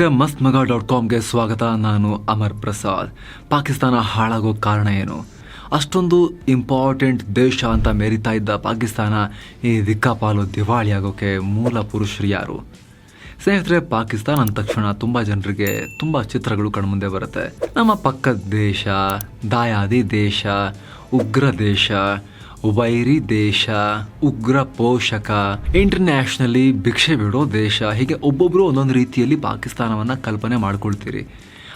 ಸ್ನೇಹಿತರೆ ಮಸ್ತ್ ಮಗ ಡಾಟ್ ಕಾಮ್ಗೆ ಸ್ವಾಗತ. ನಾನು ಅಮರ್ ಪ್ರಸಾದ್. ಪಾಕಿಸ್ತಾನ ಹಾಳಾಗೋ ಕಾರಣ ಏನು? ಅಷ್ಟೊಂದು ಇಂಪಾರ್ಟೆಂಟ್ ದೇಶ ಅಂತ ಮೆರಿತಾ ಇದ್ದ ಪಾಕಿಸ್ತಾನ ಈ ದಿಕ್ಕಾಪಾಲು ದಿವಾಳಿ ಆಗೋಕೆ ಮೂಲ ಪುರುಷರು ಯಾರು? ಸ್ನೇಹಿತರೆ, ಪಾಕಿಸ್ತಾನ ಅಂದ ತಕ್ಷಣ ತುಂಬ ಜನರಿಗೆ ತುಂಬ ಚಿತ್ರಗಳು ಕಣ್ಮುಂದೆ ಬರುತ್ತೆ. ನಮ್ಮ ಪಕ್ಕದ ದೇಶ, ದಾಯಾದಿ ದೇಶ, ಉಗ್ರ ದೇಶ ವೈರಿ ದೇಶ, ಉಗ್ರ ಪೋಷಕ ಇಂಟರ್ನ್ಯಾಷನಲಿ ಭಿಕ್ಷೆ ಬಿಡೋ ದೇಶ, ಹೀಗೆ ಒಬ್ಬೊಬ್ಬರು ಒಂದೊಂದು ರೀತಿಯಲ್ಲಿ ಪಾಕಿಸ್ತಾನವನ್ನು ಕಲ್ಪನೆ ಮಾಡ್ಕೊಳ್ತೀರಿ.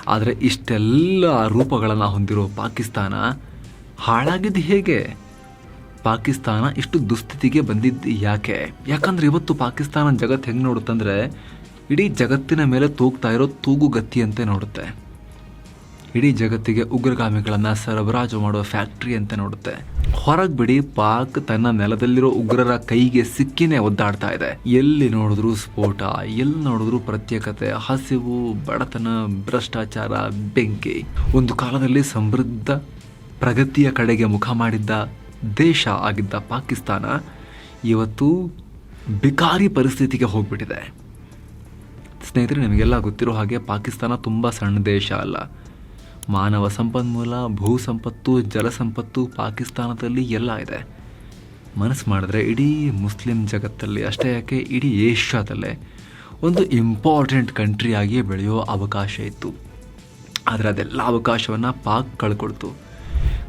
ಆದರೆ ಇಷ್ಟೆಲ್ಲ ರೂಪಗಳನ್ನು ಹೊಂದಿರೋ ಪಾಕಿಸ್ತಾನ ಹಾಳಾಗಿದ್ದು ಹೇಗೆ? ಪಾಕಿಸ್ತಾನ ಇಷ್ಟು ದುಸ್ಥಿತಿಗೆ ಬಂದಿದ್ದು ಯಾಕೆ? ಯಾಕಂದ್ರೆ ಇವತ್ತು ಪಾಕಿಸ್ತಾನ ಜಗತ್ತು ಹೆಂಗೆ ನೋಡುತ್ತಂದರೆ ಇಡೀ ಜಗತ್ತಿನ ಮೇಲೆ ತೂಗ್ತಾ ಇರೋ ತೂಗುಗತ್ತಿಯಂತೆ ನೋಡುತ್ತೆ. ಇಡೀ ಜಗತ್ತಿಗೆ ಉಗ್ರಗಾಮಿಗಳನ್ನು ಸರಬರಾಜು ಮಾಡುವ ಫ್ಯಾಕ್ಟ್ರಿ ಅಂತ ನೋಡುತ್ತೆ. ಹೊರಗೆ ಬಿಡಿ ಪಾಕ್ ತನ್ನ ನೆಲದಲ್ಲಿರೋ ಉಗ್ರರ ಕೈಗೆ ಸಿಕ್ಕಿನೇ ಒದ್ದಾಡ್ತಾ ಇದೆ. ಎಲ್ಲಿ ನೋಡಿದ್ರು ಸ್ಫೋಟ, ಎಲ್ಲಿ ನೋಡಿದ್ರು ಪ್ರತ್ಯೇಕತೆ, ಹಸಿವು, ಬಡತನ, ಭ್ರಷ್ಟಾಚಾರ, ಬೆಂಕಿ. ಒಂದು ಕಾಲದಲ್ಲಿ ಸಮೃದ್ಧ ಪ್ರಗತಿಯ ಕಡೆಗೆ ಮುಖ ಮಾಡಿದ್ದ ದೇಶ ಆಗಿದ್ದ ಪಾಕಿಸ್ತಾನ ಇವತ್ತು ಬಿಕಾರಿ ಪರಿಸ್ಥಿತಿಗೆ ಹೋಗ್ಬಿಟ್ಟಿದೆ. ಸ್ನೇಹಿತರೆ, ನಿಮಗೆಲ್ಲ ಗೊತ್ತಿರೋ ಹಾಗೆ ಪಾಕಿಸ್ತಾನ ತುಂಬ ಸಣ್ಣ ದೇಶ ಅಲ್ಲ. ಮಾನವ ಸಂಪನ್ಮೂಲ, ಭೂ ಸಂಪತ್ತು, ಜಲ ಸಂಪತ್ತು ಪಾಕಿಸ್ತಾನದಲ್ಲಿ ಎಲ್ಲ ಇದೆ. ಮನಸ್ಸು ಮಾಡಿದ್ರೆ ಇಡೀ ಮುಸ್ಲಿಂ ಜಗತ್ತಲ್ಲಿ, ಅಷ್ಟೇ ಯಾಕೆ ಇಡೀ ಏಷ್ಯಾದಲ್ಲೇ ಒಂದು ಇಂಪಾರ್ಟೆಂಟ್ ಕಂಟ್ರಿಯಾಗಿ ಬೆಳೆಯೋ ಅವಕಾಶ ಇತ್ತು. ಆದರೆ ಅದೆಲ್ಲ ಅವಕಾಶವನ್ನು ಪಾಕ್ ಕಳ್ಕೊಳ್ತು.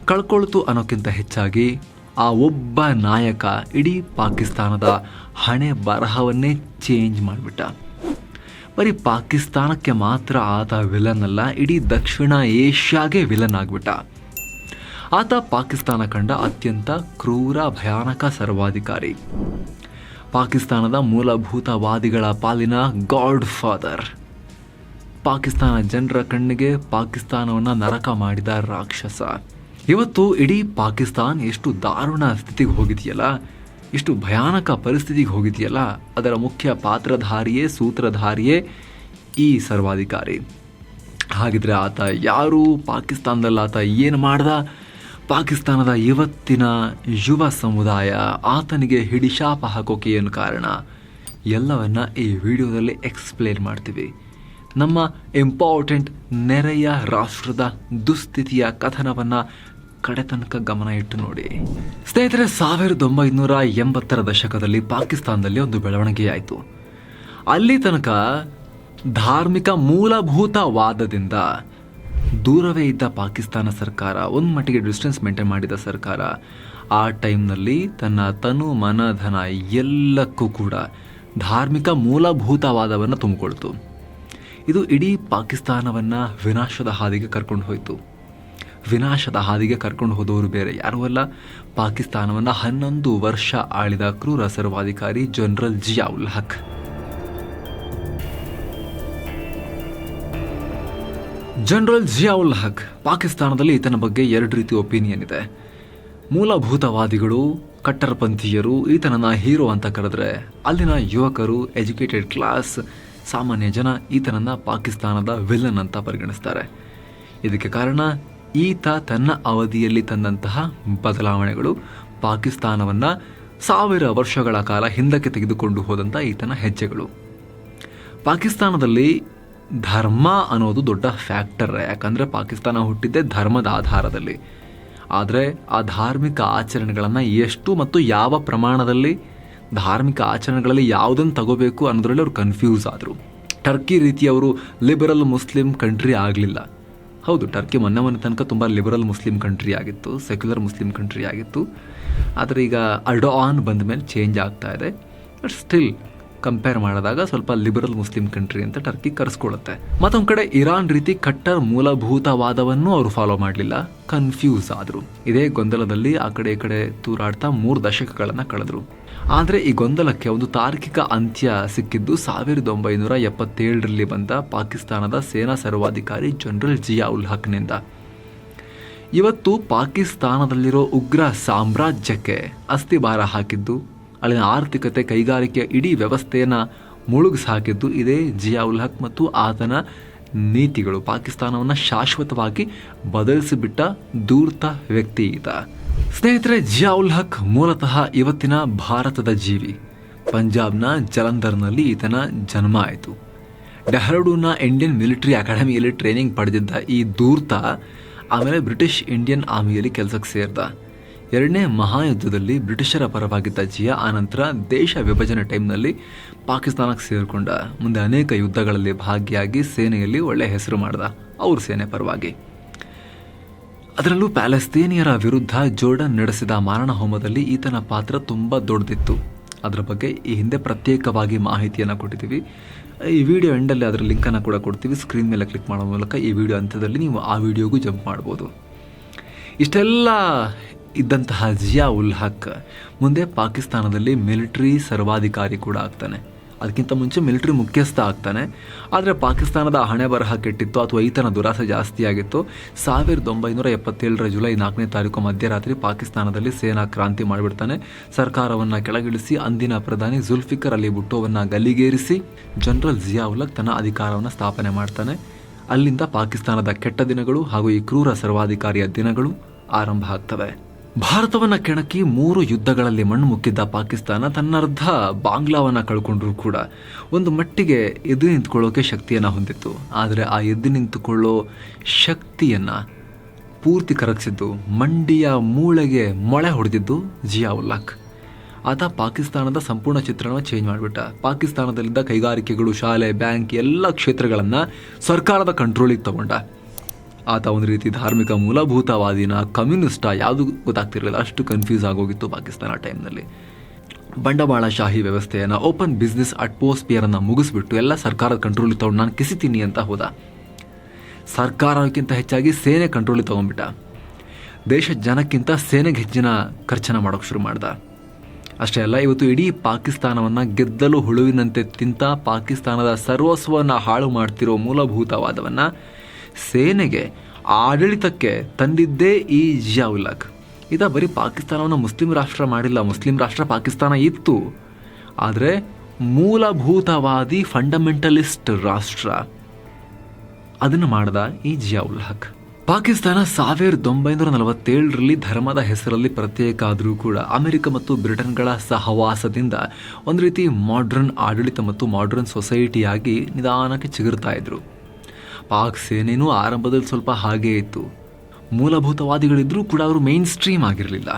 ಕಳ್ಕೊಳ್ತು ಅನ್ನೋಕ್ಕಿಂತ ಹೆಚ್ಚಾಗಿ ಆ ಒಬ್ಬ ನಾಯಕ ಇಡೀ ಪಾಕಿಸ್ತಾನದ ಹಣೆ ಬರಹವನ್ನೇ ಚೇಂಜ್ ಮಾಡಿಬಿಟ್ಟ. ಬರೀ ಪಾಕಿಸ್ತಾನಕ್ಕೆ ಮಾತ್ರ ಆತ ವಿಲನ್ ಅಲ್ಲ ಇಡೀ ದಕ್ಷಿಣ ಏಷ್ಯಾಗೆ ವಿಲನ್ ಆಗ್ಬಿಟ್ಟ. ಆತ ಪಾಕಿಸ್ತಾನ ಕಂಡ ಅತ್ಯಂತ ಕ್ರೂರ, ಭಯಾನಕ ಸರ್ವಾಧಿಕಾರಿ. ಪಾಕಿಸ್ತಾನದ ಮೂಲಭೂತವಾದಿಗಳ ಪಾಲಿನ ಗಾಡ್ ಫಾದರ್ ಪಾಕಿಸ್ತಾನ ಜನರ ಕಣ್ಣಿಗೆ ಪಾಕಿಸ್ತಾನವನ್ನು ನರಕ ಮಾಡಿದ ರಾಕ್ಷಸ. ಇವತ್ತು ಇಡೀ ಪಾಕಿಸ್ತಾನ್ ಎಷ್ಟು ದಾರುಣ ಸ್ಥಿತಿಗೆ ಹೋಗಿದೆಯಲ್ಲ ಎಷ್ಟು ಭಯಾನಕ ಪರಿಸ್ಥಿತಿಗೆ ಹೋಗಿದೆಯಲ್ಲ, ಅದರ ಮುಖ್ಯ ಪಾತ್ರಧಾರಿಯೇ, ಸೂತ್ರಧಾರಿಯೇ ಈ ಸರ್ವಾಧಿಕಾರಿ. ಹಾಗಿದ್ರೆ ಆತ ಯಾರು ಪಾಕಿಸ್ತಾನದಲ್ಲಿ, ಆತ ಏನು ಮಾಡ್ದ? ಪಾಕಿಸ್ತಾನದ ಇವತ್ತಿನ ಯುವ ಸಮುದಾಯ ಆತನಿಗೆ ಹಿಡಿಶಾಪ ಹಾಕೋಕೆ ಏನು ಕಾರಣ? ಎಲ್ಲವನ್ನು ಈ ವಿಡಿಯೋದಲ್ಲಿ ಎಕ್ಸ್ಪ್ಲೇನ್ ಮಾಡ್ತೀವಿ. ನಮ್ಮ ಇಂಪಾರ್ಟೆಂಟ್ ನೆರೆಯ ರಾಷ್ಟ್ರದ ದುಸ್ಥಿತಿಯ ಕಥನವನ್ನು ಕಡೆ ತನಕ ಗಮನ ಇಟ್ಟು ನೋಡಿ. ಸ್ನೇಹಿತರೆ, ಸಾವಿರದ ಒಂಬೈನೂರ ಎಂಬತ್ತರ ದಶಕದಲ್ಲಿ ಪಾಕಿಸ್ತಾನದಲ್ಲಿ ಒಂದು ಬೆಳವಣಿಗೆಯಾಯಿತು. ಅಲ್ಲಿ ತನಕ ಧಾರ್ಮಿಕ ಮೂಲಭೂತವಾದದಿಂದ ದೂರವೇ ಇದ್ದ ಪಾಕಿಸ್ತಾನ ಸರ್ಕಾರ, ಒಂದು ಮಟ್ಟಿಗೆ ಡಿಸ್ಟೆನ್ಸ್ ಮೇಂಟೈನ್ ಮಾಡಿದ ಸರ್ಕಾರ, ಆ ಟೈಮ್ನಲ್ಲಿ ತನ್ನ ತನು, ಮನ, ಧನ ಎಲ್ಲಕ್ಕೂ ಕೂಡ ಧಾರ್ಮಿಕ ಮೂಲಭೂತವಾದವನ್ನು ತುಂಬಿಕೊಳ್ತು. ಇದು ಇಡೀ ಪಾಕಿಸ್ತಾನವನ್ನು ವಿನಾಶದ ಹಾದಿಗೆ ಕರ್ಕೊಂಡು ಹೋಯಿತು. ವಿನಾಶದ ಹಾದಿಗೆ ಕರ್ಕೊಂಡು ಹೋದವರು ಬೇರೆ ಯಾರೂ ಅಲ್ಲ. ಪಾಕಿಸ್ತಾನವನ್ನು ಹನ್ನೊಂದು ವರ್ಷ ಆಳಿದ ಕ್ರೂರ ಸರ್ವಾಧಿಕಾರಿ ಜನರಲ್ ಜಿಯಾವುಲ್ ಹಕ್. ಜನರಲ್ ಜಿಯಾವುಲ್ ಹಕ್ ಪಾಕಿಸ್ತಾನದಲ್ಲಿ ಈತನ ಬಗ್ಗೆ ಎರಡು ರೀತಿ ಒಪಿನಿಯನ್ ಇದೆ. ಮೂಲಭೂತವಾದಿಗಳು, ಕಟ್ಟರಪಂಥೀಯರು, ಈತನನ್ನ ಹೀರೋ ಅಂತ ಕರೆದ್ರೆ ಅಲ್ಲಿನ ಯುವಕರು, ಎಜುಕೇಟೆಡ್ ಕ್ಲಾಸ್, ಸಾಮಾನ್ಯ ಜನ ಈತನನ್ನ ಪಾಕಿಸ್ತಾನದ ವಿಲನ್ ಅಂತ ಪರಿಗಣಿಸ್ತಾರೆ. ಇದಕ್ಕೆ ಕಾರಣ ಈತ ತನ್ನ ಅವಧಿಯಲ್ಲಿ ತಂದಂತಹ ಬದಲಾವಣೆಗಳು ಪಾಕಿಸ್ತಾನವನ್ನು ಸಾವಿರ ವರ್ಷಗಳ ಕಾಲ ಹಿಂದಕ್ಕೆ ತೆಗೆದುಕೊಂಡು ಹೋದಂಥ ಈತನ ಹೆಜ್ಜೆಗಳು. ಪಾಕಿಸ್ತಾನದಲ್ಲಿ ಧರ್ಮ ಅನ್ನೋದು ದೊಡ್ಡ ಫ್ಯಾಕ್ಟರ್, ಯಾಕಂದರೆ ಪಾಕಿಸ್ತಾನ ಹುಟ್ಟಿದ್ದೆ ಧರ್ಮದ ಆಧಾರದಲ್ಲಿ. ಆದರೆ ಆ ಧಾರ್ಮಿಕ ಆಚರಣೆಗಳನ್ನು ಎಷ್ಟು ಮತ್ತು ಯಾವ ಪ್ರಮಾಣದಲ್ಲಿ, ಧಾರ್ಮಿಕ ಆಚರಣೆಗಳಲ್ಲಿ ಯಾವುದನ್ನು ತಗೋಬೇಕು ಅನ್ನೋದರಲ್ಲಿ ಅವರು ಕನ್ಫ್ಯೂಸ್ ಆದರು. ಟರ್ಕಿ ರೀತಿಯವರು ಲಿಬರಲ್ ಮುಸ್ಲಿಂ ಕಂಟ್ರಿ ಆಗಲಿಲ್ಲ. ಹೌದು ಟರ್ಕಿ ಮೊನ್ನೆ ಮೊನ್ನೆ ತನಕ ತುಂಬ ಲಿಬರಲ್ ಮುಸ್ಲಿಂ ಕಂಟ್ರಿ ಆಗಿತ್ತು ಸೆಕ್ಯುಲರ್ ಮುಸ್ಲಿಂ ಕಂಟ್ರಿ ಆಗಿತ್ತು. ಆದರೆ ಈಗ ಅಡಾನ್ ಬಂದ ಮೇಲೆ ಚೇಂಜ್ ಆಗ್ತಾ ಇದೆ. ಬಟ್ ಸ್ಟಿಲ್ ಕಂಪೇರ್ ಮಾಡಿದಾಗ ಸ್ವಲ್ಪ ಲಿಬರಲ್ ಮುಸ್ಲಿಂ ಕಂಟ್ರಿ ಅಂತ ಟರ್ಕಿ ಕರೆಸ್ಕೊಳ್ಳುತ್ತೆ. ಮತ್ತೊಂದು ಕಡೆ ಇರಾನ್ ರೀತಿ ಕಟ್ಟರ್ ಮೂಲಭೂತವಾದವನ್ನು ಅವರು ಫಾಲೋ ಮಾಡಲಿಲ್ಲ ಕನ್ಫ್ಯೂಸ್ ಆದರು. ಇದೇ ಗೊಂದಲದಲ್ಲಿ ಆ ಕಡೆ ಈ ಕಡೆ ತೂರಾಡ್ತಾ ಮೂರು ದಶಕಗಳನ್ನು ಕಳೆದ್ರು. ಆದರೆ ಈ ಗೊಂದಲಕ್ಕೆ ಒಂದು ತಾರ್ಕಿಕ ಅಂತ್ಯ ಸಿಕ್ಕಿದ್ದು ಸಾವಿರದ ಒಂಬೈನೂರ ಎಪ್ಪತ್ತೇಳರಲ್ಲಿ ಬಂದ ಪಾಕಿಸ್ತಾನದ ಸೇನಾ ಸರ್ವಾಧಿಕಾರಿ ಜನರಲ್ ಜಿಯಾ ಉಲ್ ಹಕ್ನಿಂದ. ಇವತ್ತು ಪಾಕಿಸ್ತಾನದಲ್ಲಿರೋ ಉಗ್ರ ಸಾಮ್ರಾಜ್ಯಕ್ಕೆ ಅಸ್ಥಿಭಾರ ಹಾಕಿದ್ದು, ಅಲ್ಲಿನ ಆರ್ಥಿಕತೆ ಕೈಗಾರಿಕೆಯ ಇಡೀ ವ್ಯವಸ್ಥೆಯನ್ನು ಮುಳುಗಿಸಿ ಹಾಕಿದ್ದು ಇದೇ ಜಿಯಾ ಉಲ್ ಹಕ್ ಮತ್ತು ಆತನ ನೀತಿಗಳು. ಪಾಕಿಸ್ತಾನವನ್ನು ಶಾಶ್ವತವಾಗಿ ಬದಲಿಸಿಬಿಟ್ಟ ದೂರ್ತ ವ್ಯಕ್ತಿ ಈತ. ಸ್ನೇಹಿತರೆ ಜಿಯಾ ಉಲ್ ಹಕ್ ಮೂಲತಃ ಇವತ್ತಿನ ಭಾರತದ ಜೀವಿ. ಪಂಜಾಬ್ನ ಜಲಂಧರ್ನಲ್ಲಿ ಈತನ ಜನ್ಮ ಆಯಿತು. ಡೆಹರಡೂನ ಇಂಡಿಯನ್ ಮಿಲಿಟರಿ ಅಕಾಡೆಮಿಯಲ್ಲಿ ಟ್ರೈನಿಂಗ್ ಪಡೆದಿದ್ದ ಈ ದೂರ್ತ, ಆಮೇಲೆ ಬ್ರಿಟಿಷ್ ಇಂಡಿಯನ್ ಆರ್ಮಿಯಲ್ಲಿ ಕೆಲಸಕ್ಕೆ ಸೇರಿದ. ಎರಡನೇ ಮಹಾಯುದ್ಧದಲ್ಲಿ ಬ್ರಿಟಿಷರ ಪರವಾಗಿದ್ದ ಜಿಯಾ ಆನಂತರ ದೇಶ ವಿಭಜನೆ ಟೈಮ್ನಲ್ಲಿ ಪಾಕಿಸ್ತಾನಕ್ಕೆ ಸೇರಿಕೊಂಡ. ಮುಂದೆ ಅನೇಕ ಯುದ್ಧಗಳಲ್ಲಿ ಭಾಗಿಯಾಗಿ ಸೇನೆಯಲ್ಲಿ ಒಳ್ಳೆಯ ಹೆಸರು ಮಾಡಿದ. ಅವ್ರ ಸೇನೆ ಪರವಾಗಿ. ಅದರಲ್ಲೂ ಪ್ಯಾಲೆಸ್ತೇನಿಯರ ವಿರುದ್ಧ ಜೋರ್ಡನ್ ನಡೆಸಿದ ಮಾರಣ ಹೋಮದಲ್ಲಿ ಈತನ ಪಾತ್ರ ತುಂಬ ದೊಡ್ಡದಿತ್ತು. ಅದರ ಬಗ್ಗೆ ಈ ಹಿಂದೆ ಪ್ರತ್ಯೇಕವಾಗಿ ಮಾಹಿತಿಯನ್ನು ಕೊಟ್ಟಿದ್ದೀವಿ. ಈ ವಿಡಿಯೋ ಎಂಡಲ್ಲಿ ಅದರ ಲಿಂಕನ್ನು ಕೂಡ ಕೊಡ್ತೀವಿ. ಸ್ಕ್ರೀನ್ ಮೇಲೆ ಕ್ಲಿಕ್ ಮಾಡೋ ಮೂಲಕ ಈ ವಿಡಿಯೋ ಅಂತ್ಯದಲ್ಲಿ ನೀವು ಆ ವಿಡಿಯೋಗೂ ಜಂಪ್ ಮಾಡ್ಬೋದು. ಇಷ್ಟೆಲ್ಲ ಇದ್ದಂತಹ ಜಿಯಾ ಉಲ್ ಹಕ್ ಮುಂದೆ ಪಾಕಿಸ್ತಾನದಲ್ಲಿ ಮಿಲಿಟರಿ ಸರ್ವಾಧಿಕಾರಿ ಕೂಡ ಆಗ್ತಾನೆ. ಅದಕ್ಕಿಂತ ಮುಂಚೆ ಮಿಲಿಟರಿ ಮುಖ್ಯಸ್ಥ ಆಗ್ತಾನೆ. ಆದರೆ ಪಾಕಿಸ್ತಾನದ ಹಣೆ ಬರಹ ಕೆಟ್ಟಿತ್ತು, ಅಥವಾ ಈತನ ದುರಾಸೆ ಜಾಸ್ತಿ ಆಗಿತ್ತು. ಸಾವಿರದ ಒಂಬೈನೂರ ಎಪ್ಪತ್ತೇಳರ ಜುಲೈ ನಾಲ್ಕನೇ ತಾರೀಕು ಮಧ್ಯರಾತ್ರಿ ಪಾಕಿಸ್ತಾನದಲ್ಲಿ ಸೇನಾ ಕ್ರಾಂತಿ ಮಾಡಿಬಿಡ್ತಾನೆ. ಸರ್ಕಾರವನ್ನು ಕೆಳಗಿಳಿಸಿ, ಅಂದಿನ ಪ್ರಧಾನಿ ಜುಲ್ಫಿಕರ್ ಅಲಿ ಭುಟ್ಟೋವನ್ನು ಗಲ್ಲಿಗೇರಿಸಿ, ಜನರಲ್ ಜಿಯಾ ಉಲ್ಲಕ್ ತನ್ನ ಅಧಿಕಾರವನ್ನು ಸ್ಥಾಪನೆ ಮಾಡ್ತಾನೆ. ಅಲ್ಲಿಂದ ಪಾಕಿಸ್ತಾನದ ಕೆಟ್ಟ ದಿನಗಳು ಹಾಗೂ ಈ ಕ್ರೂರ ಸರ್ವಾಧಿಕಾರಿಯ ದಿನಗಳು ಆರಂಭ ಆಗ್ತವೆ. ಭಾರತವನ್ನ ಕೆಣಕಿ ಮೂರು ಯುದ್ಧಗಳಲ್ಲಿ ಮಣ್ಣು ಮುಕ್ಕಿದ್ದ ಪಾಕಿಸ್ತಾನ ತನ್ನರ್ಧ ಬಾಂಗ್ಲಾವನ್ನ ಕಳ್ಕೊಂಡ್ರೂ ಕೂಡ. ಒಂದು ಮಟ್ಟಿಗೆ ಎದ್ದು ನಿಂತ್ಕೊಳ್ಳೋಕೆ ಶಕ್ತಿಯನ್ನು ಹೊಂದಿತ್ತು. ಆದರೆ ಆ ಎದ್ದು ನಿಂತುಕೊಳ್ಳೋ ಶಕ್ತಿಯನ್ನು ಪೂರ್ತಿ ಕರಗಿಸಿದ್ದು ಮಂಡಿಯ ಮೂಳೆಗೆ ಮೊಳೆ ಹೊಡೆದಿದ್ದು ಜಿಯಾ ಉಲ್ಲಾಖ್ ಆತ ಪಾಕಿಸ್ತಾನದ ಸಂಪೂರ್ಣ ಚಿತ್ರಣವನ್ನು ಚೇಂಜ್ ಮಾಡಿಬಿಟ್ಟ. ಪಾಕಿಸ್ತಾನದಲ್ಲಿದ್ದ ಕೈಗಾರಿಕೆಗಳು, ಶಾಲೆ, ಬ್ಯಾಂಕ್, ಎಲ್ಲ ಕ್ಷೇತ್ರಗಳನ್ನು ಸರ್ಕಾರದ ಕಂಟ್ರೋಲಿಗೆ ತಗೊಂಡ. ಆತ ಒಂದು ರೀತಿ ಧಾರ್ಮಿಕ ಮೂಲಭೂತವಾದಿನ, ಕಮ್ಯುನಿಸ್ಟ, ಯಾವುದು ಗೊತ್ತಾಗ್ತಿರಲಿಲ್ಲ. ಅಷ್ಟು ಕನ್ಫ್ಯೂಸ್ ಆಗೋಗಿತ್ತು ಪಾಕಿಸ್ತಾನ ಆ ಟೈಮ್ನಲ್ಲಿ ಬಂಡವಾಳಶಾಹಿ ವ್ಯವಸ್ಥೆಯನ್ನು ಓಪನ್ ಬಿಸ್ನೆಸ್ ಅಟ್ಮೋಸ್ಫಿಯರನ್ನು ಮುಗಿಸ್ಬಿಟ್ಟು ಎಲ್ಲ ಸರ್ಕಾರದ ಕಂಟ್ರೋಲಿಗೆ ತಗೊಂಡು ನಾನು ಕಿಸಿತೀನಿ ಅಂತ ಹೋದ. ಸರ್ಕಾರಕ್ಕಿಂತ ಹೆಚ್ಚಾಗಿ ಸೇನೆ ಕಂಟ್ರೋಲಿಗೆ ತೊಗೊಂಡ್ಬಿಟ್ಟ. ದೇಶ ಜನಕ್ಕಿಂತ ಸೇನೆಗೆ ಹೆಚ್ಚಿನ ಖರ್ಚನ ಮಾಡೋಕೆ ಶುರು ಮಾಡ್ದ. ಅಷ್ಟೇ ಅಲ್ಲ, ಇವತ್ತು ಇಡೀ ಪಾಕಿಸ್ತಾನವನ್ನು ಗೆದ್ದಲು ಹುಳುವಿನಂತೆ ತಿಂತ ಪಾಕಿಸ್ತಾನದ ಸರ್ವಸ್ವವನ್ನು ಹಾಳು ಮಾಡ್ತಿರೋ ಮೂಲಭೂತವಾದವನ್ನು ಸೇನೆಗೆ ಆಡಳಿತಕ್ಕೆ ತಂದಿದ್ದೇ ಈ ಜಿಯಾ ಉಲ್-ಹಕ್ ಈತ ಬರೀ ಪಾಕಿಸ್ತಾನವನ್ನು ಮುಸ್ಲಿಂ ರಾಷ್ಟ್ರ ಮಾಡಿಲ್ಲ, ಮುಸ್ಲಿಂ ರಾಷ್ಟ್ರ ಪಾಕಿಸ್ತಾನ ಇತ್ತು. ಆದರೆ ಮೂಲಭೂತವಾದಿ ಫಂಡಮೆಂಟಲಿಸ್ಟ್ ರಾಷ್ಟ್ರ ಅದನ್ನು ಮಾಡ್ದ ಈ ಜಿಯಾ ಪಾಕಿಸ್ತಾನ ಸಾವಿರದ ಒಂಬೈನೂರ ನಲವತ್ತೇಳರಲ್ಲಿ ಧರ್ಮದ ಹೆಸರಲ್ಲಿ ಪ್ರತ್ಯೇಕ ಆದರೂ ಕೂಡ ಅಮೆರಿಕ ಮತ್ತು ಬ್ರಿಟನ್ಗಳ ಸಹವಾಸದಿಂದ ಒಂದು ರೀತಿ ಮಾಡ್ರನ್ ಆಡಳಿತ ಮತ್ತು ಮಾಡ್ರನ್ ಸೊಸೈಟಿಯಾಗಿ ನಿಧಾನಕ್ಕೆ ಚಿಗುರ್ತಾ ಇದ್ರು. ಪಾಕ್ ಸೇನೆಯೂ ಆರಂಭದಲ್ಲಿ ಸ್ವಲ್ಪ ಹಾಗೇ ಇತ್ತು. ಮೂಲಭೂತವಾದಿಗಳಿದ್ರೂ ಕೂಡ ಅವರು ಮೈನ್ ಸ್ಟ್ರೀಮ್ ಆಗಿರಲಿಲ್ಲ.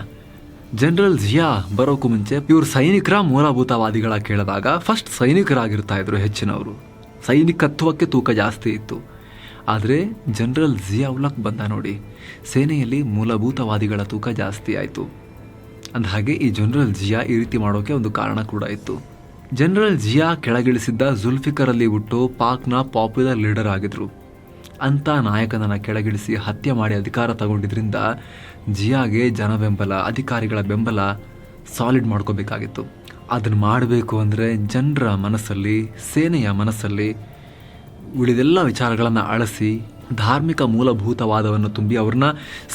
ಜನರಲ್ ಜಿಯಾ ಬರೋಕ್ಕೂ ಮುಂಚೆ ಇವರು ಸೈನಿಕರ ಮೂಲಭೂತವಾದಿಗಳ ಕೇಳಿದಾಗ ಫಸ್ಟ್ ಸೈನಿಕರಾಗಿರ್ತಾ ಇದ್ರು ಹೆಚ್ಚಿನವರು. ಸೈನಿಕತ್ವಕ್ಕೆ ತೂಕ ಜಾಸ್ತಿ ಇತ್ತು. ಆದರೆ ಜನರಲ್ ಜಿಯಾ ಉಲಕ್ ಬಂದ ನೋಡಿ, ಸೇನೆಯಲ್ಲಿ ಮೂಲಭೂತವಾದಿಗಳ ತೂಕ ಜಾಸ್ತಿ ಆಯಿತು. ಅಂದಹಾಗೆ ಈ ಜನರಲ್ ಜಿಯಾ ಈ ರೀತಿ ಮಾಡೋಕೆ ಒಂದು ಕಾರಣ ಕೂಡ ಇತ್ತು. ಜನರಲ್ ಜಿಯಾ ಕೆಳಗಿಳಿಸಿದ್ದ ಜುಲ್ಫಿಕರ್ ಅಲಿ ಹುಟ್ಟು ಪಾಕ್ನ ಪಾಪ್ಯುಲರ್ ಲೀಡರ್ ಆಗಿದ್ರು. ಅಂತ ನಾಯಕನನ್ನ ಕೆಳಗಿಳಿಸಿ ಹತ್ಯೆ ಮಾಡಿ ಅಧಿಕಾರ ತಗೊಂಡಿದ್ರಿಂದ ಜಿಯಾಗೆ ಜನ ಬೆಂಬಲ ಅಧಿಕಾರಿಗಳ ಬೆಂಬಲ ಸಾಲಿಡ್ ಮಾಡ್ಕೋಬೇಕಾಗಿತ್ತು. ಅದನ್ನು ಮಾಡಬೇಕು ಅಂದರೆ ಜನರ ಮನಸ್ಸಲ್ಲಿ, ಸೇನೆಯ ಮನಸ್ಸಲ್ಲಿ ಉಳಿದೆಲ್ಲ ವಿಚಾರಗಳನ್ನು ಅಳಿಸಿ ಧಾರ್ಮಿಕ ಮೂಲಭೂತವಾದವನ್ನು ತುಂಬಿ ಅವ್ರನ್ನ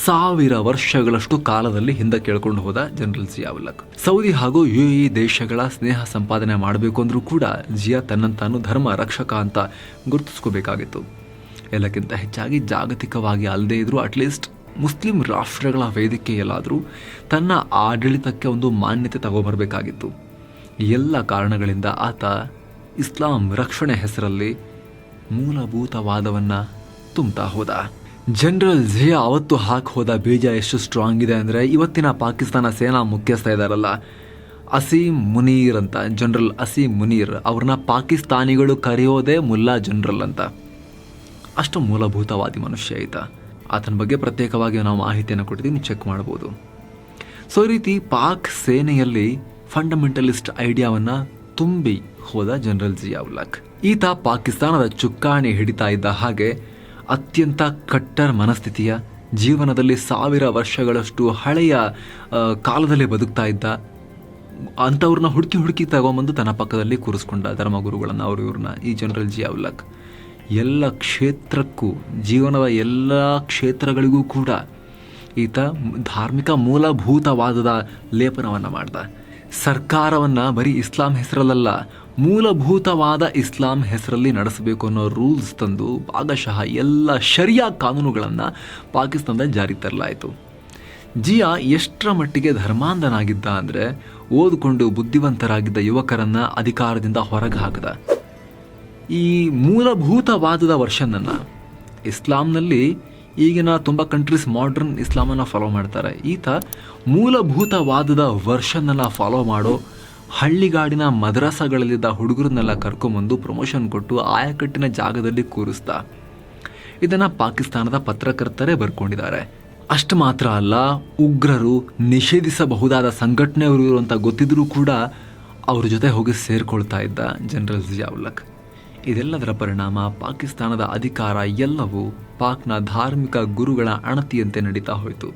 ಸಾವಿರ ವರ್ಷಗಳಷ್ಟು ಕಾಲದಲ್ಲಿ ಹಿಂದೆ ಕೇಳ್ಕೊಂಡು ಹೋದ ಜನರಲ್ ಜಿಯಾ ಉಲ್-ಹಕ್ ಸೌದಿ ಹಾಗೂ ಯು ಇ ದೇಶಗಳ ಸ್ನೇಹ ಸಂಪಾದನೆ ಮಾಡಬೇಕು ಅಂದರೂ ಕೂಡ ಜಿಯಾ ತನ್ನಂತಾನು ಧರ್ಮ ರಕ್ಷಕ ಅಂತ ಗುರುತಿಸ್ಕೋಬೇಕಾಗಿತ್ತು. ಎಲ್ಲಕ್ಕಿಂತ ಹೆಚ್ಚಾಗಿ ಜಾಗತಿಕವಾಗಿ ಅಲ್ಲದೇ ಇದ್ರೂ ಅಟ್ಲೀಸ್ಟ್ ಮುಸ್ಲಿಂ ರಾಷ್ಟ್ರಗಳ ವೇದಿಕೆಯಲ್ಲಾದರೂ ತನ್ನ ಆಡಳಿತಕ್ಕೆ ಒಂದು ಮಾನ್ಯತೆ ತಗೊಬರಬೇಕಾಗಿತ್ತು. ಎಲ್ಲ ಕಾರಣಗಳಿಂದ ಆತ ಇಸ್ಲಾಂ ರಕ್ಷಣೆ ಹೆಸರಲ್ಲಿ ಮೂಲಭೂತವಾದವನ್ನ ತುಂಬ್ತಾ ಹೋದ. ಜನರಲ್ ಝಿಯಾ ಅವತ್ತು ಹಾಕಿ ಹೋದ ಬೀಜ ಎಷ್ಟು ಸ್ಟ್ರಾಂಗ್ ಇದೆ ಅಂದರೆ ಇವತ್ತಿನ ಪಾಕಿಸ್ತಾನ ಸೇನಾ ಮುಖ್ಯಸ್ಥ ಇದ್ದಾರಲ್ಲ ಅಸೀಂ ಮುನೀರ್ ಅಂತ ಜನರಲ್ ಅಸೀಂ ಮುನೀರ್ ಅವ್ರನ್ನ ಪಾಕಿಸ್ತಾನಿಗಳು ಕರೆಯೋದೇ ಮುಲ್ಲಾ ಜನರಲ್ ಅಂತ. ಅಷ್ಟು ಮೂಲಭೂತವಾದಿ ಮನುಷ್ಯ ಈತ. ಆತನ ಬಗ್ಗೆ ಪ್ರತ್ಯೇಕವಾಗಿ ನಾವು ಮಾಹಿತಿಯನ್ನು ಕೊಟ್ಟಿದ್ದೀನಿ ಚೆಕ್ ಮಾಡ್ಬೋದು. ಸೊ ಈ ರೀತಿ ಪಾಕ್ ಸೇನೆಯಲ್ಲಿ ಫಂಡಮೆಂಟಲಿಸ್ಟ್ ಐಡಿಯಾವನ್ನು ತುಂಬಿ ಹೋದ ಜನರಲ್ ಜಿಯಾ ಉಲ್-ಹಕ್ ಈತ ಪಾಕಿಸ್ತಾನದ ಚುಕ್ಕಾಣಿ ಹಿಡಿತಾ ಇದ್ದ ಹಾಗೆ ಅತ್ಯಂತ ಕಟ್ಟರ್ ಮನಸ್ಥಿತಿಯ ಜೀವನದಲ್ಲಿ ಸಾವಿರ ವರ್ಷಗಳಷ್ಟು ಹಳೆಯ ಕಾಲದಲ್ಲೇ ಬದುಕ್ತಾ ಇದ್ದ, ಅಂಥವ್ರನ್ನ ಹುಡುಕಿ ಹುಡುಕಿ ತಗೊಂಬಂದು ತನ್ನ ಪಕ್ಕದಲ್ಲಿ ಕೂರಿಸ್ಕೊಂಡ ಧರ್ಮಗುರುಗಳನ್ನು ಅವರು ಇವ್ರನ್ನ, ಈ ಜನರಲ್ ಜಿ ಉಲ್-ಹಕ್ ಎಲ್ಲ ಕ್ಷೇತ್ರಕ್ಕೂ, ಜೀವನದ ಎಲ್ಲ ಕ್ಷೇತ್ರಗಳಿಗೂ ಕೂಡ ಈತ ಧಾರ್ಮಿಕ ಮೂಲಭೂತವಾದದ ಲೇಪನವನ್ನು ಮಾಡ್ದ. ಸರ್ಕಾರವನ್ನು ಬರೀ ಇಸ್ಲಾಂ ಹೆಸರಲ್ಲ ಮೂಲಭೂತವಾದ ಇಸ್ಲಾಂ ಹೆಸರಲ್ಲಿ ನಡೆಸಬೇಕು ಅನ್ನೋ ರೂಲ್ಸ್ ತಂದು ಭಾಗಶಃ ಎಲ್ಲ ಶರಿಯಾ ಕಾನೂನುಗಳನ್ನು ಪಾಕಿಸ್ತಾನದಲ್ಲಿ ಜಾರಿಗೆ ತರಲಾಯಿತು. ಜಿಯಾ ಎಷ್ಟರ ಮಟ್ಟಿಗೆ ಧರ್ಮಾಂಧನಾಗಿದ್ದ ಅಂದರೆ ಓದಿಕೊಂಡು ಬುದ್ಧಿವಂತರಾಗಿದ್ದ ಯುವಕರನ್ನು ಅಧಿಕಾರದಿಂದ ಹೊರಗೆ ಹಾಕಿದ. ಈ ಮೂಲಭೂತವಾದದ ವರ್ಷನನ್ನು ಇಸ್ಲಾಂನಲ್ಲಿ ಈಗಿನ ತುಂಬ ಕಂಟ್ರೀಸ್ ಮಾಡ್ರನ್ ಇಸ್ಲಾಮನ್ನು ಫಾಲೋ ಮಾಡ್ತಾರೆ. ಈತ ಮೂಲಭೂತವಾದದ ವರ್ಷನನ್ನು ಫಾಲೋ ಮಾಡೋ ಹಳ್ಳಿಗಾಡಿನ ಮದ್ರಾಸಗಳಲ್ಲಿದ್ದ ಹುಡುಗರನ್ನೆಲ್ಲ ಕರ್ಕೊಂಬಂದು ಪ್ರಮೋಷನ್ ಕೊಟ್ಟು ಆಯಕಟ್ಟಿನ ಜಾಗದಲ್ಲಿ ಕೂರಿಸ್ದ ಇದನ್ನು ಪಾಕಿಸ್ತಾನದ ಪತ್ರಕರ್ತರೇ ಬರ್ಕೊಂಡಿದ್ದಾರೆ. ಅಷ್ಟು ಮಾತ್ರ ಅಲ್ಲ, ಉಗ್ರರು ನಿಷೇಧಿಸಬಹುದಾದ ಸಂಘಟನೆಯವರು ಅಂತ ಗೊತ್ತಿದ್ರೂ ಕೂಡ ಅವ್ರ ಜೊತೆ ಹೋಗಿ ಸೇರಿಕೊಳ್ತಾ ಇದ್ದ ಜನರಲ್ ಜಿಯಾವುಲ್ಲಕ್. ಇದೆಲ್ಲದರ ಪರಿಣಾಮ ಪಾಕಿಸ್ತಾನದ ಅಧಿಕಾರ ಎಲ್ಲವೂ ಪಾಕ್ನ ಧಾರ್ಮಿಕ ಗುರುಗಳ ಅಣತಿಯಂತೆ ನಡೀತಾ ಹೋಯಿತು.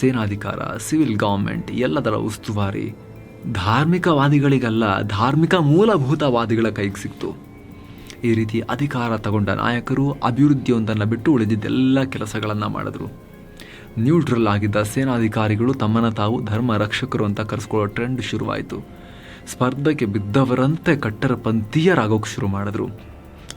ಸೇನಾಧಿಕಾರ ಸಿವಿಲ್ ಗೌರ್ಮೆಂಟ್ ಎಲ್ಲದರ ಉಸ್ತುವಾರಿ ಧಾರ್ಮಿಕವಾದಿಗಳಿಗಲ್ಲ, ಧಾರ್ಮಿಕ ಮೂಲಭೂತವಾದಿಗಳ ಕೈಗೆ ಸಿಕ್ತು. ಈ ರೀತಿ ಅಧಿಕಾರ ತಗೊಂಡ ನಾಯಕರು ಅಭಿವೃದ್ಧಿಯೊಂದನ್ನು ಬಿಟ್ಟು ಉಳಿದಿದ್ದೆಲ್ಲ ಕೆಲಸಗಳನ್ನು ಮಾಡಿದ್ರು. ನ್ಯೂಟ್ರಲ್ ಆಗಿದ್ದ ಸೇನಾಧಿಕಾರಿಗಳು ತಮ್ಮನ್ನು ತಾವು ಧರ್ಮ ರಕ್ಷಕರು ಅಂತ ಕರೆಸ್ಕೊಳ್ಳೋ ಟ್ರೆಂಡ್ ಶುರುವಾಯಿತು. ಸ್ಪರ್ಧೆಗೆ ಬಿದ್ದವರಂತೆ ಕಟ್ಟರಪಂಥೀಯರಾಗೋಕೆ ಶುರು ಮಾಡಿದ್ರು.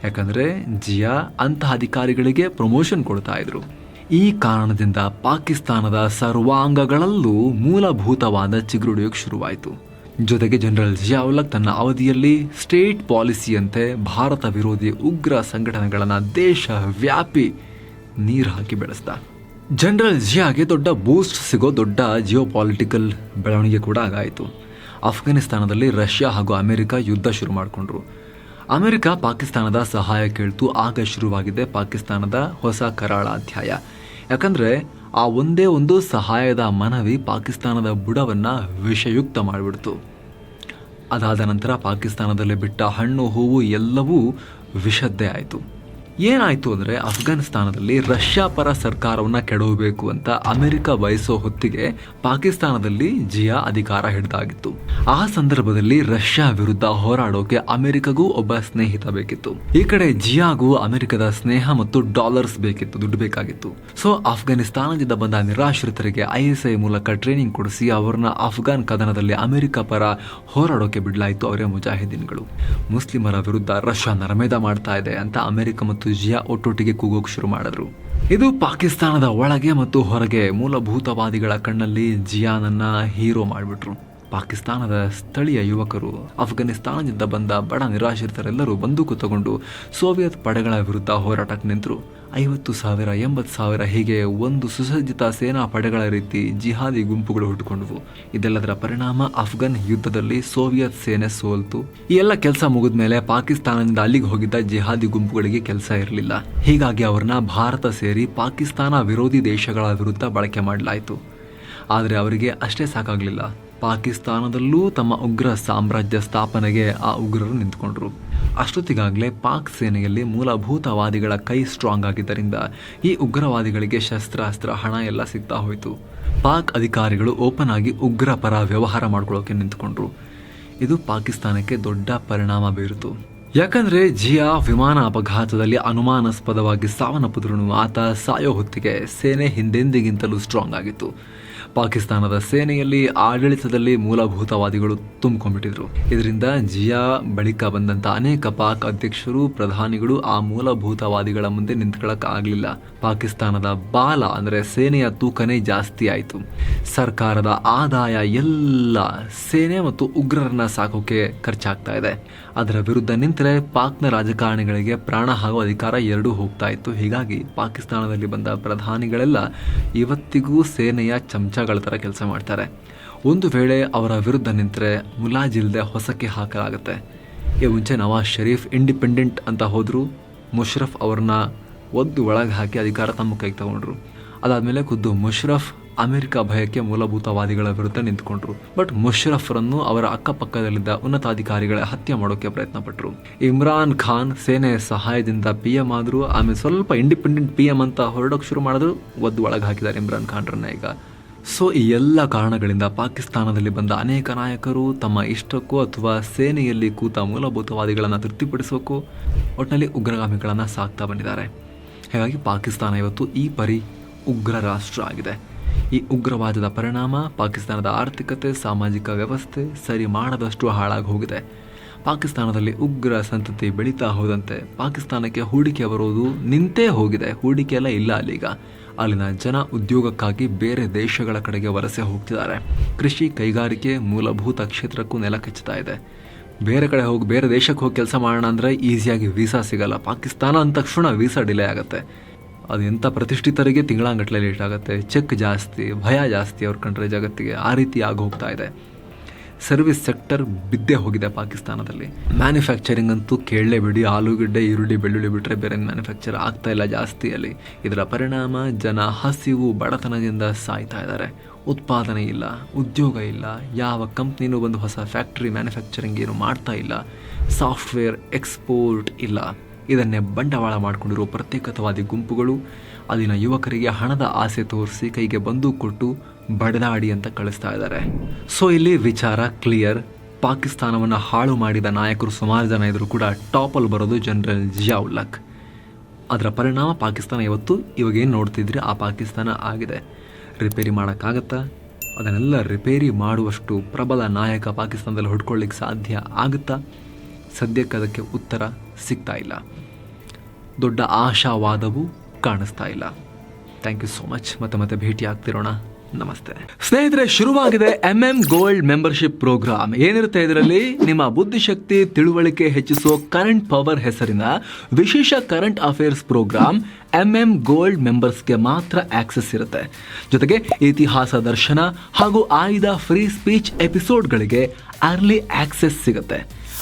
ಯಾಕಂದರೆ ಜಿಯಾ ಅಂತಹ ಅಧಿಕಾರಿಗಳಿಗೆ ಪ್ರಮೋಷನ್ ಕೊಡ್ತಾ ಇದ್ರು. ಈ ಕಾರಣದಿಂದ ಪಾಕಿಸ್ತಾನದ ಸರ್ವಾಂಗಗಳಲ್ಲೂ ಮೂಲಭೂತವಾದ ಚಿಗುರುಡಿಯೋಕೆ ಶುರುವಾಯಿತು. ಜೊತೆಗೆ ಜನರಲ್ ಜಿಯಾವುಲ್ಲಕ್ ತನ್ನ ಅವಧಿಯಲ್ಲಿ ಸ್ಟೇಟ್ ಪಾಲಿಸಿಯಂತೆ ಭಾರತ ವಿರೋಧಿ ಉಗ್ರ ಸಂಘಟನೆಗಳನ್ನು ದೇಶ ವ್ಯಾಪಿ ನೀರು ಹಾಕಿ ಬೆಳೆಸ್ದ. ಜನರಲ್ ಜಿಯಾಗೆ ದೊಡ್ಡ ಬೂಸ್ಟ್ ಸಿಗೋ ದೊಡ್ಡ ಜಿಯೋ ಪಾಲಿಟಿಕಲ್ ಬೆಳವಣಿಗೆ ಕೂಡ ಆಗಾಯಿತು. ಅಫ್ಘಾನಿಸ್ತಾನದಲ್ಲಿ ರಷ್ಯಾ ಹಾಗೂ ಅಮೆರಿಕ ಯುದ್ಧ ಶುರು ಮಾಡಿಕೊಂಡ್ರು. ಅಮೆರಿಕ ಪಾಕಿಸ್ತಾನದ ಸಹಾಯ ಕೇಳ್ತು, ಆಗ ಶುರುವಾಗಿದೆ ಪಾಕಿಸ್ತಾನದ ಹೊಸ ಕರಾಳ ಅಧ್ಯಾಯ. ಯಾಕಂದ್ರೆ ಆ ಒಂದೇ ಒಂದು ಸಹಾಯದ ಮನವಿ ಪಾಕಿಸ್ತಾನದ ಬುಡವನ್ನು ವಿಷಯುಕ್ತ ಮಾಡಿಬಿಡ್ತು. ಅದಾದ ನಂತರ ಪಾಕಿಸ್ತಾನದಲ್ಲಿ ಬಿಟ್ಟ ಹಣ್ಣು, ಹೂವು ಎಲ್ಲವೂ ವಿಷದ್ದೇ ಆಯಿತು. ಏನಾಯಿತು ಅಂದರೆ ಅಫ್ಘಾನಿಸ್ತಾನದಲ್ಲಿ ರಷ್ಯಾ ಪರ ಸರ್ಕಾರವನ್ನು ಕೆಡವಬೇಕು ಅಂತ ಅಮೆರಿಕ ಬಯಸೋ ಹೊತ್ತಿಗೆ ಪಾಕಿಸ್ತಾನದಲ್ಲಿ ಜಿಯಾ ಅಧಿಕಾರ ಹಿಡಿದಾಗಿತ್ತು. ಆ ಸಂದರ್ಭದಲ್ಲಿ ರಷ್ಯಾ ವಿರುದ್ಧ ಹೋರಾಡೋಕೆ ಅಮೆರಿಕಗೂ ಒಬ್ಬ ಸ್ನೇಹಿತ ಬೇಕಿತ್ತು. ಈ ಕಡೆ ಜಿಯಾಗೂ ಅಮೆರಿಕದ ಸ್ನೇಹ ಮತ್ತು ಡಾಲರ್ಸ್ ಬೇಕಿತ್ತು, ದುಡ್ಡು ಬೇಕಾಗಿತ್ತು. ಸೊ, ಅಫ್ಘಾನಿಸ್ತಾನದಿಂದ ಬಂದ ನಿರಾಶ್ರಿತರಿಗೆ ಐ ಐ ಮೂಲಕ ಟ್ರೈನಿಂಗ್ ಕೊಡಿಸಿ ಅವರನ್ನ ಅಫ್ಘಾನ್ ಕದನದಲ್ಲಿ ಅಮೆರಿಕ ಪರ ಹೋರಾಡೋಕೆ ಬಿಡಲಾಯಿತು ಅವರೇ ಮುಜಾಹಿದೀನ್ಗಳು ಮುಸ್ಲಿಮರ ವಿರುದ್ಧ ರಷ್ಯಾ ನರಮೇಧ ಮಾಡ್ತಾ ಇದೆ ಅಂತ ಅಮೆರಿಕ ಮತ್ತು ಜಿಯಾ ಒಟ್ಟೊಟ್ಟಿಗೆ ಕೂಗೋಕೆ ಶುರು ಮಾಡಿದ್ರು. ಇದು ಪಾಕಿಸ್ತಾನದ ಒಳಗೆ ಮತ್ತು ಹೊರಗೆ ಮೂಲಭೂತವಾದಿಗಳ ಕಣ್ಣಲ್ಲಿ ಜಿಯಾನನ್ನ ಹೀರೋ ಮಾಡಿಬಿಟ್ರು. ಪಾಕಿಸ್ತಾನದ ಸ್ಥಳೀಯ ಯುವಕರು ಅಫ್ಘಾನಿಸ್ತಾನದಿಂದ ಬಂದ ಬಡ ನಿರಾಶ್ರಿತರೆಲ್ಲರೂ ಬಂದೂಕು ತಗೊಂಡು ಸೋವಿಯತ್ ಪಡೆಗಳ ವಿರುದ್ಧ ಹೋರಾಟಕ್ಕೆ ನಿಂತರು. ಐವತ್ತು ಸಾವಿರ, ಎಂಬತ್ತು ಸಾವಿರ ಹೀಗೆ ಒಂದು ಸುಸಜ್ಜಿತ ಸೇನಾ ಪಡೆಗಳ ರೀತಿ ಜಿಹಾದಿ ಗುಂಪುಗಳು ಹುಟ್ಟುಕೊಂಡವು. ಇದೆಲ್ಲದರ ಪರಿಣಾಮ ಅಫ್ಘಾನ್ ಯುದ್ಧದಲ್ಲಿ ಸೋವಿಯತ್ ಸೇನೆ ಸೋಲ್ತು. ಈ ಎಲ್ಲ ಕೆಲಸ ಮುಗಿದ ಮೇಲೆ ಪಾಕಿಸ್ತಾನದಿಂದ ಅಲ್ಲಿಗೆ ಹೋಗಿದ್ದ ಜಿಹಾದಿ ಗುಂಪುಗಳಿಗೆ ಕೆಲಸ ಇರಲಿಲ್ಲ. ಹೀಗಾಗಿ ಅವ್ರನ್ನ ಭಾರತ ಸೇರಿ ಪಾಕಿಸ್ತಾನ ವಿರೋಧಿ ದೇಶಗಳ ವಿರುದ್ಧ ಬಳಕೆ ಮಾಡಲಾಯಿತು. ಆದರೆ ಅವರಿಗೆ ಅಷ್ಟೇ ಸಾಕಾಗಲಿಲ್ಲ. ಪಾಕಿಸ್ತಾನದಲ್ಲೂ ತಮ್ಮ ಉಗ್ರ ಸಾಮ್ರಾಜ್ಯ ಸ್ಥಾಪನೆಗೆ ಆ ಉಗ್ರರು ನಿಂತ್ಕೊಂಡ್ರು. ಅಷ್ಟೊತ್ತಿಗಾಗಲೇ ಪಾಕ್ ಸೇನೆಯಲ್ಲಿ ಮೂಲಭೂತವಾದಿಗಳ ಕೈ ಸ್ಟ್ರಾಂಗ್ ಆಗಿದ್ದರಿಂದ ಈ ಉಗ್ರವಾದಿಗಳಿಗೆ ಶಸ್ತ್ರಾಸ್ತ್ರ, ಹಣ ಎಲ್ಲ ಸಿಗ್ತಾ ಹೋಯಿತು. ಪಾಕ್ ಅಧಿಕಾರಿಗಳು ಓಪನ್ ಆಗಿ ಉಗ್ರ ಪರ ವ್ಯವಹಾರ ಮಾಡ್ಕೊಳ್ಳೋಕೆ ನಿಂತ್ಕೊಂಡ್ರು. ಇದು ಪಾಕಿಸ್ತಾನಕ್ಕೆ ದೊಡ್ಡ ಪರಿಣಾಮ ಬೀರಿತು. ಯಾಕಂದ್ರೆ ಜಿಯಾ ವಿಮಾನ ಅಪಘಾತದಲ್ಲಿ ಅನುಮಾನಾಸ್ಪದವಾಗಿ ಸಾವನ್ನಪ್ಪಿದ್ರು ಆತ ಸಾಯೋ ಹೊತ್ತಿಗೆ ಸೇನೆ ಹಿಂದೆಂದಿಗಿಂತಲೂ ಸ್ಟ್ರಾಂಗ್ ಆಗಿತ್ತು. ಪಾಕಿಸ್ತಾನದ ಸೇನೆಯಲ್ಲಿ ಆಡಳಿತದಲ್ಲಿ ಮೂಲಭೂತವಾದಿಗಳು ತುಂಬಿಕೊಂಡ್ಬಿಟ್ಟಿದ್ರು. ಇದರಿಂದ ಜಿಯಾ ಬಳಿಕ ಬಂದಂತ ಅನೇಕ ಪಾಕ್ ಅಧ್ಯಕ್ಷರು, ಪ್ರಧಾನಿಗಳು ಆ ಮೂಲಭೂತವಾದಿಗಳ ಮುಂದೆ ನಿಂತ್ಕೊಳಕ್ ಆಗಲಿಲ್ಲ ಪಾಕಿಸ್ತಾನದ ಬಾಲ ಅಂದ್ರೆ ಸೇನೆಯ ತೂಕನೇ ಜಾಸ್ತಿ ಆಯಿತು. ಸರ್ಕಾರದ ಆದಾಯ ಎಲ್ಲ ಸೇನೆ ಮತ್ತು ಉಗ್ರರನ್ನ ಸಾಕೋಕೆ ಖರ್ಚಾಗ್ತಾ ಇದೆ. ಅದರ ವಿರುದ್ಧ ನಿಂತರೆ ಪಾಕ್ನ ರಾಜಕಾರಣಿಗಳಿಗೆ ಪ್ರಾಣ ಹಾಗೂ ಅಧಿಕಾರ ಎರಡೂ ಹೋಗ್ತಾ ಇತ್ತು. ಹೀಗಾಗಿ ಪಾಕಿಸ್ತಾನದಲ್ಲಿ ಬಂದ ಪ್ರಧಾನಿಗಳೆಲ್ಲ ಇವತ್ತಿಗೂ ಸೇನೆಯ ಚಮಚಗಳ ಥರ ಕೆಲಸ ಮಾಡ್ತಾರೆ. ಒಂದು ವೇಳೆ ಅವರ ವಿರುದ್ಧ ನಿಂತರೆ ಮುಲಾಜಿಲ್ದೆ ಹೊಸಕ್ಕೆ ಹಾಕಲಾಗುತ್ತೆ. ಈ ಮುಂಚೆ ನವಾಜ್ ಶರೀಫ್ ಇಂಡಿಪೆಂಡೆಂಟ್ ಅಂತ ಹೋದರು. ಮುಷರಫ್ ಅವ್ರನ್ನ ಒದ್ದು ಒಳಗೆ ಹಾಕಿ ಅಧಿಕಾರ ತಮ್ಮ ಕೈಗೆ ತಗೊಂಡ್ರು. ಅದಾದಮೇಲೆ ಖುದ್ದು ಮುಷರಫ್ ಅಮೆರಿಕ ಭಯಕ್ಕೆ ಮೂಲಭೂತವಾದಿಗಳ ವಿರುದ್ಧ ನಿಂತುಕೊಂಡ್ರು. ಬಟ್ ಮುಷರಫ್ರನ್ನು ಅವರ ಅಕ್ಕಪಕ್ಕದಲ್ಲಿದ್ದ ಉನ್ನತಾಧಿಕಾರಿಗಳ ಹತ್ಯೆ ಮಾಡೋಕೆ ಪ್ರಯತ್ನ ಪಟ್ಟರು ಇಮ್ರಾನ್ ಖಾನ್ ಸೇನೆಯ ಸಹಾಯದಿಂದ ಪಿ ಎಂ ಆದ್ರು, ಆಮೇಲೆ ಸ್ವಲ್ಪ ಇಂಡಿಪೆಂಡೆಂಟ್ ಪಿ ಎಂ ಅಂತ ಹೊರಡೋಕೆ ಶುರು ಮಾಡಿದ್ರು, ಒದ್ದು ಒಳಗೆ ಹಾಕಿದ್ದಾರೆ ಇಮ್ರಾನ್ ಖಾನ್ರನ್ನ ಈಗ. ಸೊ, ಈ ಎಲ್ಲ ಕಾರಣಗಳಿಂದ ಪಾಕಿಸ್ತಾನದಲ್ಲಿ ಬಂದ ಅನೇಕ ನಾಯಕರು ತಮ್ಮ ಇಷ್ಟಕ್ಕೂ ಅಥವಾ ಸೇನೆಯಲ್ಲಿ ಕೂತ ಮೂಲಭೂತವಾದಿಗಳನ್ನು ತೃಪ್ತಿಪಡಿಸೋಕ್ಕೂ ಒಟ್ಟಿನಲ್ಲಿ ಉಗ್ರಗಾಮಿಗಳನ್ನು ಸಾಕ್ತಾ ಬಂದಿದ್ದಾರೆ. ಹಾಗಾಗಿ ಪಾಕಿಸ್ತಾನ ಇವತ್ತು ಈ ಪರಿ ಉಗ್ರ ರಾಷ್ಟ್ರ ಆಗಿದೆ. ಈ ಉಗ್ರವಾದದ ಪರಿಣಾಮ ಪಾಕಿಸ್ತಾನದ ಆರ್ಥಿಕತೆ, ಸಾಮಾಜಿಕ ವ್ಯವಸ್ಥೆ ಸರಿ ಮಾಡದಷ್ಟು ಹಾಳಾಗಿ ಹೋಗಿದೆ. ಪಾಕಿಸ್ತಾನದಲ್ಲಿ ಉಗ್ರ ಸಂತತಿ ಬೆಳೀತಾ ಹೋದಂತೆ ಪಾಕಿಸ್ತಾನಕ್ಕೆ ಹೂಡಿಕೆ ಬರೋದು ನಿಂತೇ ಹೋಗಿದೆ. ಹೂಡಿಕೆ ಎಲ್ಲ ಇಲ್ಲ ಅಲ್ಲಿಗ ಅಲ್ಲಿನ ಜನ ಉದ್ಯೋಗಕ್ಕಾಗಿ ಬೇರೆ ದೇಶಗಳ ಕಡೆಗೆ ವಲಸೆ ಹೋಗ್ತಿದ್ದಾರೆ. ಕೃಷಿ ಕೈಗಾರಿಕೆ ಮೂಲಭೂತ ಕ್ಷೇತ್ರಕ್ಕೂ ನೆಲ ಕಚ್ಚುತ್ತಾ ಇದೆ. ಬೇರೆ ಕಡೆ ಹೋಗಿ ಬೇರೆ ದೇಶಕ್ಕೆ ಹೋಗಿ ಕೆಲಸ ಮಾಡೋಣ ಅಂದರೆ ಈಸಿಯಾಗಿ ವೀಸಾ ಸಿಗಲ್ಲ. ಪಾಕಿಸ್ತಾನ ಅಂದ ತಕ್ಷಣ ವೀಸಾ ಡಿಲೇ ಆಗುತ್ತೆ. ಅದು ಎಂಥ ಪ್ರತಿಷ್ಠಿತರಿಗೆ ತಿಂಗಳಾಂಗಟ್ಲೆ ಲೇಟ್ ಆಗುತ್ತೆ. ಚೆಕ್ ಜಾಸ್ತಿ, ಭಯ ಜಾಸ್ತಿ ಅವ್ರ ಕಂಡ್ರೆ ಜಗತ್ತಿಗೆ. ಆ ರೀತಿ ಆಗೋಗ್ತಾ ಇದೆ. ಸರ್ವಿಸ್ ಸೆಕ್ಟರ್ ಬಿದ್ದೇ ಹೋಗಿದೆ ಪಾಕಿಸ್ತಾನದಲ್ಲಿ. ಮ್ಯಾನುಫ್ಯಾಕ್ಚರಿಂಗ್ ಅಂತೂ ಕೇಳಲೇಬಿಡಿ ಆಲೂಗಡ್ಡೆ, ಈರುಳ್ಳಿ, ಬೆಳ್ಳುಳ್ಳಿ ಬಿಟ್ಟರೆ ಬೇರೆ ಮ್ಯಾನುಫ್ಯಾಕ್ಚರ್ ಆಗ್ತಾ ಇಲ್ಲ ಜಾಸ್ತಿ ಅಲ್ಲಿ. ಇದರ ಪರಿಣಾಮ ಜನ ಹಸಿವು, ಬಡತನದಿಂದ ಸಾಯ್ತಾ ಇದ್ದಾರೆ ಉತ್ಪಾದನೆ ಇಲ್ಲ, ಉದ್ಯೋಗ ಇಲ್ಲ. ಯಾವ ಕಂಪ್ನಿನೂ ಒಂದು ಹೊಸ ಫ್ಯಾಕ್ಟ್ರಿ ಮ್ಯಾನುಫ್ಯಾಕ್ಚರಿಂಗ್ ಏನು ಮಾಡ್ತಾ ಇಲ್ಲ. ಸಾಫ್ಟ್ವೇರ್ ಎಕ್ಸ್ಪೋರ್ಟ್ ಇಲ್ಲ. ಇದನ್ನೇ ಬಂಡವಾಳ ಮಾಡಿಕೊಂಡಿರುವ ಪ್ರತ್ಯೇಕತಾವಾದಿ ಗುಂಪುಗಳು, ಅಲ್ಲಿನ ಯುವಕರಿಗೆ ಹಣದ ಆಸೆ ತೋರಿಸಿ ಕೈಗೆ ಬಂದು ಕೊಟ್ಟು ಬಡದಾಡಿ ಅಂತ ಕಳಿಸ್ತಾ ಇದ್ದಾರೆ. ಸೊ ಇಲ್ಲಿ ವಿಚಾರ ಕ್ಲಿಯರ್ ಪಾಕಿಸ್ತಾನವನ್ನು ಹಾಳು ಮಾಡಿದ ನಾಯಕರು ಸುಮಾರು ಜನ ಇದ್ರು ಕೂಡ ಟಾಪಲ್ಲಿ ಬರೋದು ಜನರಲ್ ಜಿಯಾವುಲ್ಲಕ್. ಅದರ ಪರಿಣಾಮ ಪಾಕಿಸ್ತಾನ ಇವತ್ತು ಇವಾಗ ಏನು ನೋಡ್ತಿದ್ರೆ ಆ ಪಾಕಿಸ್ತಾನ ಆಗಿದೆ. ರಿಪೇರಿ ಮಾಡೋಕ್ಕಾಗತ್ತಾ? ಅದನ್ನೆಲ್ಲ ರಿಪೇರಿ ಮಾಡುವಷ್ಟು ಪ್ರಬಲ ನಾಯಕ ಪಾಕಿಸ್ತಾನದಲ್ಲಿ ಹುಡ್ಕೊಳ್ಳಿಕ್ಕೆ ಸಾಧ್ಯ ಆಗುತ್ತಾ? ಸದ್ಯಕ್ಕೆ ಅದಕ್ಕೆ ಉತ್ತರ? ಸಿಗ್ತಾ ಇಲ್ಲ. ದೊಡ್ಡ ಆಶಾವಾದವು ಕಾಣಿಸ್ತಾ ಇಲ್ಲ. ಥ್ಯಾಂಕ್ ಯು ಸೋ ಮಚ್ ಮತ್ತೆ ಮತ್ತೆ ಭೇಟಿ ಆಗ್ತಿರೋಣ ನಮಸ್ತೆ. ಸ್ನೇಹಿತರೆ, ಶುರುವಾಗಿದೆ M M gold membership programme ಏನಿರುತ್ತೆ ಇದರಲ್ಲಿ? ನಿಮ್ಮ ಬುದ್ಧಿಶಕ್ತಿ, ತಿಳುವಳಿಕೆ ಹೆಚ್ಚಿಸೋ ಕರೆಂಟ್ ಪವರ್ ಹೆಸರಿನ ವಿಶೇಷ current affairs programme M M gold ಮೆಂಬರ್ಸ್ಗೆ ಮಾತ್ರ ಆಕ್ಸೆಸ್ ಇರುತ್ತೆ. ಜೊತೆಗೆ ಇತಿಹಾಸ ದರ್ಶನ ಹಾಗೂ ಆಯ್ದ ಫ್ರೀ ಸ್ಪೀಚ್ ಎಪಿಸೋಡ್ಗಳಿಗೆ ಅರ್ಲಿ ಆಕ್ಸೆಸ್ ಸಿಗುತ್ತೆ.